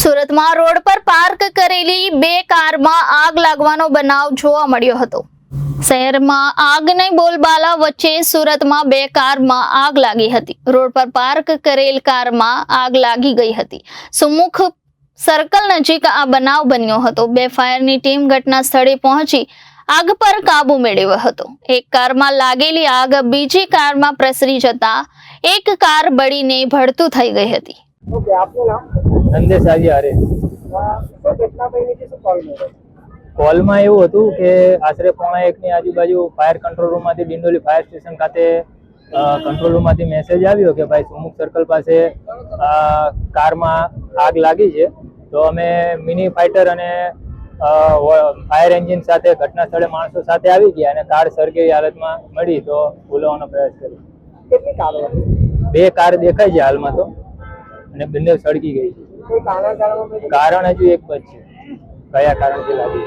સુરતમાં રોડ પર પાર્ક કરેલી બે કારમાં આગ લાગવાનો બનાવ જોવા મળ્યો હતો. શહેરમાં આગની બોલબાલા વચ્ચે સુરતમાં બે કારમાં આગ લાગી હતી. રોડ પર પાર્ક કરેલ કારમાં આગ લાગી ગઈ હતી. સુમુખ સર્કલ નજીક આ બનાવ બન્યો હતો. બે ફાયરની ટીમ ઘટના સ્થળે પહોંચી આગ પર કાબુ મેળવ્યો હતો. એક કારમાં લાગેલી આગ બીજી કારમાં પ્રસરી જતા એક કાર બળીને ભડતું થઈ ગઈ હતી. ઓકે, આપનું નામ? સંદેશ આવ્યા અરે મળ્યો કોલમાં એવું હતું કે આશરે પોણા એકની આજુબાજુ ફાયર કંટ્રોલ રૂમમાંથી ડિંડોલી ફાયર સ્ટેશન ખાતે કંટ્રોલ રૂમમાંથી મેસેજ આવ્યો કે ભાઈ સુમુખ સર્કલ પાસે કારમાં આગ લાગી છે. તો અમે મિની ફાઇટર અને ફાયર એન્જિન સાથે ઘટના સ્થળે માણસો સાથે આવી ગયા અને કાર સળગેલી હાલતમાં મળી. તો બોલાવવાનો પ્રયાસ કર્યો. કેટલી કારો બે કાર દેખાય છે હાલમાં તો. અને બંને સળગી ગઈ છે. કારણ હજુ એક જ છે. કયા કારણથી લાગી